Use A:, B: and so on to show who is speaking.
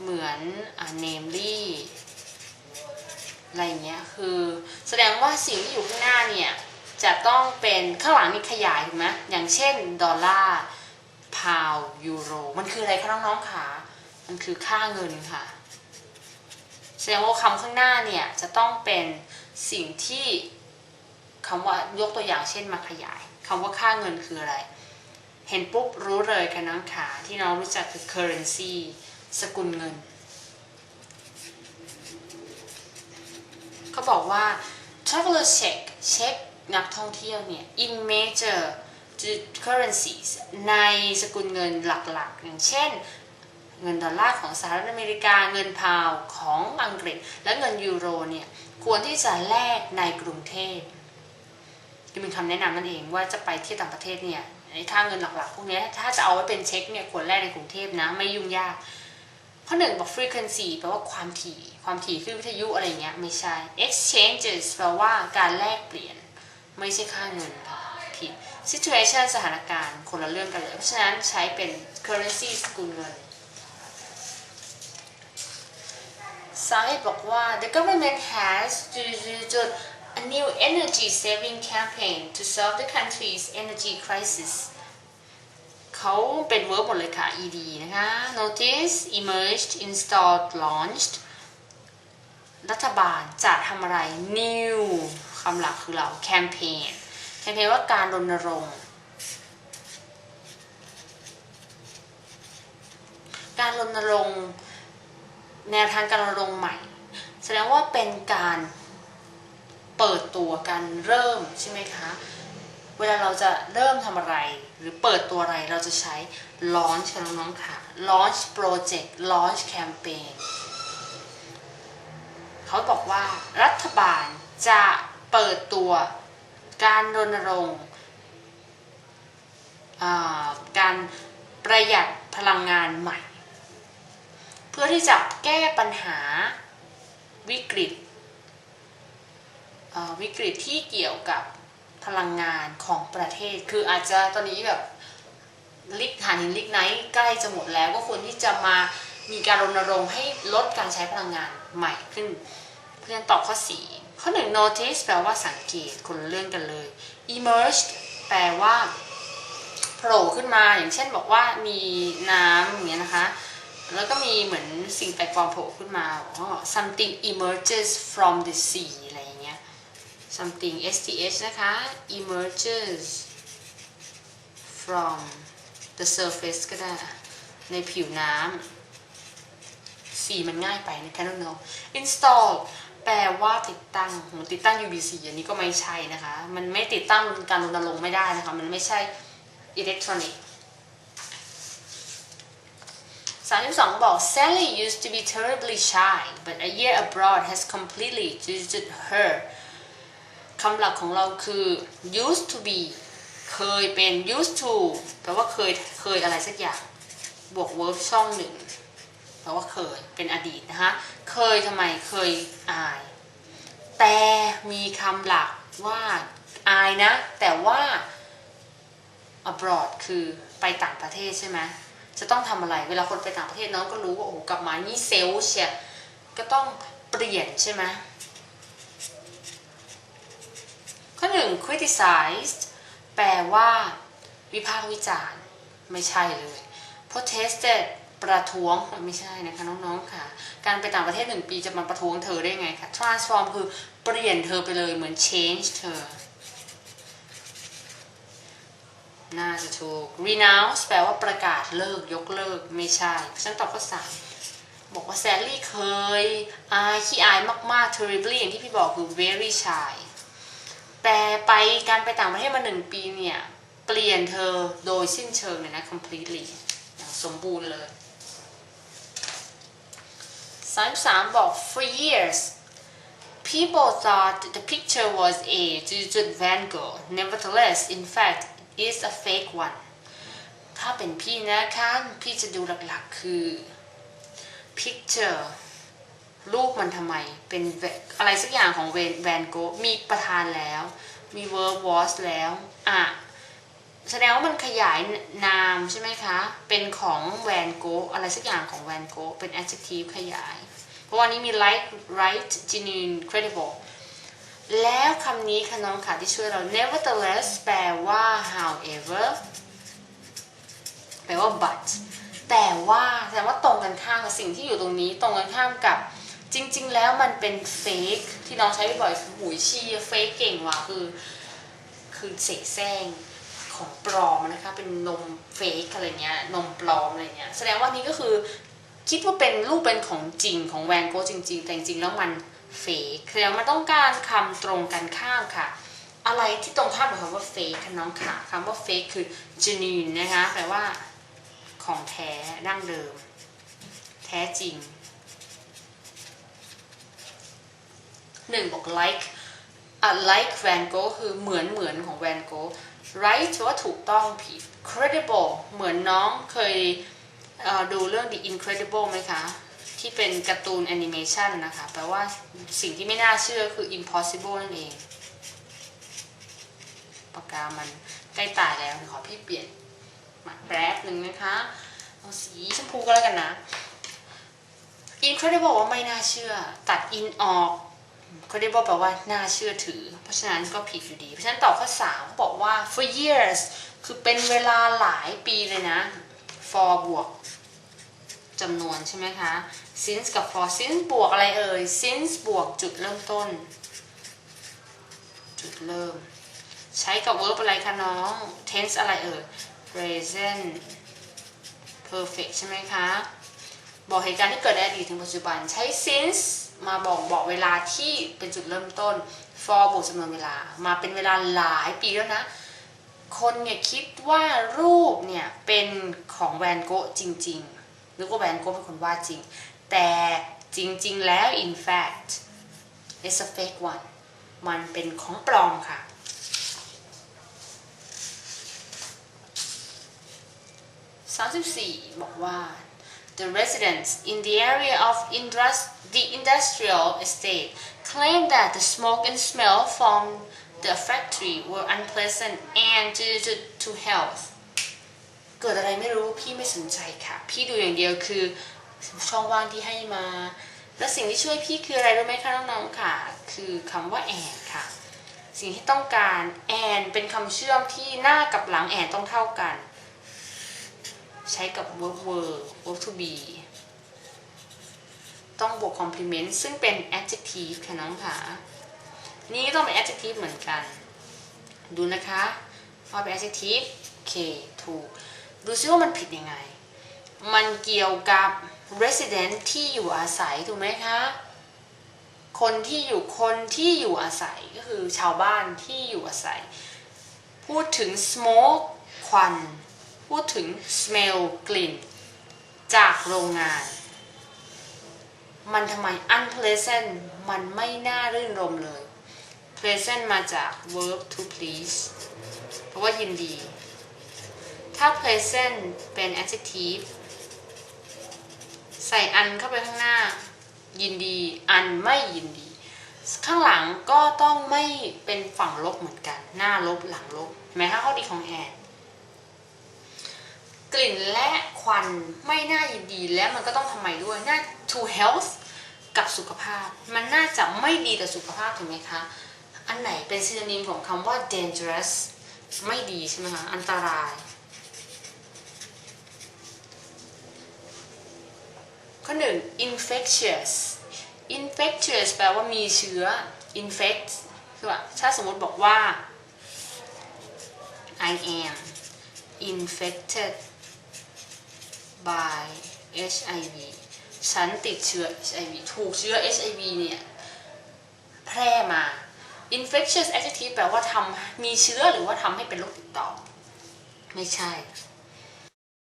A: เหมือนอ่า namely อะไรเงี้ยคือแสดงว่าสิ่งที่อยู่ข้างหน้าเนี่ยจะต้องเป็นข้างหลังนี่ขยายถูกไหมอย่างเช่นดอลลาร์พาวยูโร มันคืออะไรคะน้องๆคะมันคือค่าเงินค่ะ แสดงว่าคำข้างหน้าเนี่ยจะต้องเป็นสิ่งที่คำว่ายกตัวอย่างเช่นมาขยายคำว่าค่าเงินคืออะไร เห็นปุ๊บรู้เลยค่ะน้องขาที่น้องรู้จักคือ currency สกุลเงิน เขาบอกว่า traveler check เช็คนักท่องเที่ยวเนี่ย in major currencies ในสกุลเงินหลักๆ อย่างเช่น เงินดอลลาร์ของสหรัฐอเมริกา เงินพาวของอังกฤษ และเงินยูโรเนี่ย ควรที่จะแลกในกรุงเทพนี่เป็นคำแนะนำนั่นเองว่าจะไปที่ต่างประเทศเนี่ยไอ้ค่าเงินหลักๆ พวกนี้ถ้าจะเอาไว้เป็นเช็คเนี่ยควรแลกในกรุงเทพนะ ไม่ยุ่งยาก ข้อหนึ่งบอก frequency แปลว่าความถี่ ความถี่คลื่นวิทยุอะไรเงี้ยไม่ใช่ exchanges แปลว่าการแลกเปลี่ยน ไม่ใช่ค่าเงินค่ะผิด situation สถานการณ์คนละเรื่องกันเลย เพราะฉะนั้นใช้เป็น currency สกุลเงินสาเหตุบอกว่า the government has จุด a new energy saving campaign to solve the country's energy crisis เขาเป็น verb หมดเลยค่ะ ed นะคะ notice emerged installed launched รัฐบาลจะทำอะไร new คำหลักคือเรา campaign campaign ว่าการรณรงค์การรณรงค์แนวทางการรณรงค์ใหม่ แสดงว่าเป็นการเปิดตัวการเริ่มใช่ไหมคะ เวลาเราจะเริ่มทำอะไร หรือเปิดตัวอะไรเราจะใช้ launch ค่ะน้องๆค่ะ launch project launch campaign เขาบอกว่ารัฐบาลจะเปิดตัวการรณรงค์การประหยัดพลังงานใหม่ เพื่อที่จะแก้ปัญหาวิกฤตวิกฤตที่เกี่ยวกับ พลังงานของประเทศ คืออาจจะตอนนี้แบบลิกฐานหินลิกไนท์ใกล้จะหมดแล้วก็ควรที่จะมามีการรณรงค์ให้ลดการใช้พลังงานใหม่ขึ้น เพื่อนตอบข้อ4ข้อ1 notice แปลว่าสังเกตคนเรื่องกันเลย emerged แปลว่าโผล่ขึ้นมาอย่างเช่นบอกว่ามีน้ำอย่างเงี้ยนะคะ แล้วก็มีเหมือนสิ่งแปลกปลอมโผล่ขึ้นมา something emerges from the sea อะไร something sth นะคะ emerges from the surface ก็ได้ ในผิวน้ำสีมันง่ายไปนะคะน้องๆ install แปลว่าติดตั้งโหติดตั้ง UVC อันนี้ก็ไม่ใช่นะคะ มันไม่ติดตั้งการรณรงค์ไม่ได้นะคะ มันไม่ใช่อิเล็กทรอนิกส์32บอก Sally used to be terribly shy but a year abroad has completely jaded her คำหลักของเราคือ used to be เคยเป็น used to แปลว่าเคยเคยอะไรสักอย่าง บวก verb ช่องหนึ่งแปลว่าเคยเป็นอดีตนะคะ เคยทำไมเคยอาย แต่มีคำหลักว่าอายนะ แต่ว่า abroad คือไปต่างประเทศใช่ไหมจะต้องทำอะไร เวลาคนไปต่างประเทศน้องก็รู้ว่าโอ้โหกลับมานี่เซลล์เชียก็ต้องเปลี่ยนใช่ไหม หนึ่ง criticized แปลว่า วิพากษ์วิจารณ์ ไม่ใช่เลย protested ประท้วงไม่ใช่นะคะน้องๆค่ะ การไปต่างประเทศหนึ่งปีจะมาประท้วงเธอได้ไงคะ transform คือเปลี่ยนเธอไปเลยเหมือน change เธอ น่าจะถูก renounce แปลว่าประกาศเลิกยกเลิกไม่ใช่ฉันตอบข้อสามบอกว่าแซลลี่เคยอายขี้อายมากๆ terribly อย่างที่พี่บอกคือ very shy แต่ไปการไปต่างประเทศมาหนึ่งปีเนี่ย เปลี่ยนเธอโดยสิ้นเชิงเลยนะ completely อย่างสมบูรณ์เลย33บอก for years people thought the picture was a Judith Van Gogh nevertheless in fact is a fake one ถ้าเป็นพี่นะคะ พี่จะดูหลักๆคือ picture รูปมันทำไม เป็นอะไรสักอย่างของแวนโกมีประธานแล้ว มี verb was แล้วอะแสดงว่ามันขยายนามใช่ไหมคะ เป็นของแวนโกอะไรสักอย่างของแวนโกเป็น adjective ขยาย เพราะวันนี้มี like right genuine credible แล้วคำนี้ค่ะน้องค่ะที่ช่วยเรา nevertheless แปลว่า however แปลว่า but แต่ว่าแสดงว่าตรงกันข้ามกับสิ่งที่อยู่ตรงนี้ ตรงกันข้ามกับ จริง ๆ แล้วมันเป็น fake ที่น้องใช้บ่อยหุยชี fake เก่งว่ะคือ คือเสแสร้งของปลอมนะคะ เป็นนมเฟกอะไรเงี้ยนมปลอมอะไรเงี้ยแสดงว่านี่ก็คือคิดว่าเป็นรูปเป็นของจริงของแวนโกจริง ๆ แต่จริงแล้วมันเฟกแสดงมันต้องการคำตรงกันข้ามค่ะ อะไรที่ตรงข้ามกับคำว่าเฟกค่ะน้องค่ะคำว่าเฟกคือ genuine นะคะแปลว่าของแท้ดั้งเดิม แท้จริง หนึ่งบอก like อะ like Van Gogh คือเหมือนเหมือนของ Van Gogh right แปลว่าถูกต้องผิด credible เหมือนน้องเคยเดูเรื่อง The Incredible ไหมคะ ที่เป็นการ์ตูนแอนิเมชันนะคะ แปลว่าสิ่งที่ไม่น่าเชื่อคือ impossible นั่นเองปากกามันใกล้ตายแล้ว ขอพี่เปลี่ยนมาแป๊บหนึ่งนะคะ เอาสีชมพูก็แล้วกันนะ incredible ว่าไม่น่าเชื่อ ตัด in ออก credible แปลว่าน่าเชื่อถือ เพราะฉะนั้นก็ผิดอยู่ดี เพราะฉะนั้นตอบข้อ3เขาบอกว่า for years คือเป็นเวลาหลายปีเลยนะ for บวกจำนวนใช่ไหมคะ since กับ for since บวกอะไรเอ่ย since บวกจุดเริ่มต้น จุดเริ่ม ใช้กับ verb อะไรคะน้อง tense อะไรเอ่ย present perfect ใช่ไหมคะ บอกเหตุการณ์ที่เกิดในอดีตถึงปัจจุบันใช้ since มาบอกบอกเวลาที่เป็นจุดเริ่มต้น for บวกจำนวนเวลา มาเป็นเวลาหลายปีแล้วนะ คนเนี่ยคิดว่ารูปเนี่ยเป็นของแวนโกะจริงๆนึกว่าแวนโกะเป็นคนวาดจริง แต่จริงๆ แล้ว in fact it's a fake one มันเป็นของปลอมค่ะ 34 บอกว่า the residents in the area of indus- the industrial estate claim that the smoke and smell from the factory were unpleasant and due to, to health เกิดอะไรไม่รู้พี่ไม่สนใจค่ะ พี่ดูอย่างเดียวคือช่องว่างที่ให้มา และสิ่งที่ช่วยพี่คืออะไรรู้ไหมคะน้องๆค่ะ คือคำว่า and ค่ะ สิ่งที่ต้องการ and เป็นคำเชื่อมที่หน้ากับหลัง and ต้องเท่ากัน ใช้กับ verb were verb to be ต้องบวก complement ซึ่งเป็น adjective ค่ะน้องค่ะนี่ต้องเป็น adjective เหมือนกัน ดูนะคะว่าเป็น adjective โอเคถูก ดูซิว่ามันผิดยังไง มันเกี่ยวกับ resident ที่อยู่อาศัย ถูกไหมคะ คนที่อยู่คนที่อยู่อาศัยก็คือชาวบ้านที่อยู่อาศัย พูดถึง smoke ควัน พูดถึง smell กลิ่น จากโรงงาน มันทำไม unpleasant มันไม่น่ารื่นรมเลย pleasant มาจาก verb to please เพราะว่ายินดี ถ้า pleasant เป็น adjective ใส่อันเข้าไปข้างหน้า ยินดี อันไม่ยินดี ข้างหลังก็ต้องไม่เป็นฝั่งลบเหมือนกัน หน้าลบหลังลบเห็นไหมคะข้อดีของแอนกลิ่นและควันไม่น่ายินดีและมันก็ต้องทำไมด้วยน่า to health กับสุขภาพ มันน่าจะไม่ดีต่อสุขภาพถูกไหมคะ อันไหนเป็นซีนิมของคำว่า dangerous ไม่ดีใช่ไหมคะ อันตราย ข้อหนึ่ง infectious infectious แปลว่ามีเชื้อ infect คือว่าถ้าสมมติบอกว่า I am infected by HIV ฉันติดเชื้อ HIV ถูกเชื้อ HIV เนี่ย แพร่มา infectious adjective แปลว่าทำมีเชื้อหรือว่าทำให้เป็นโรคติดต่อ ไม่ใช่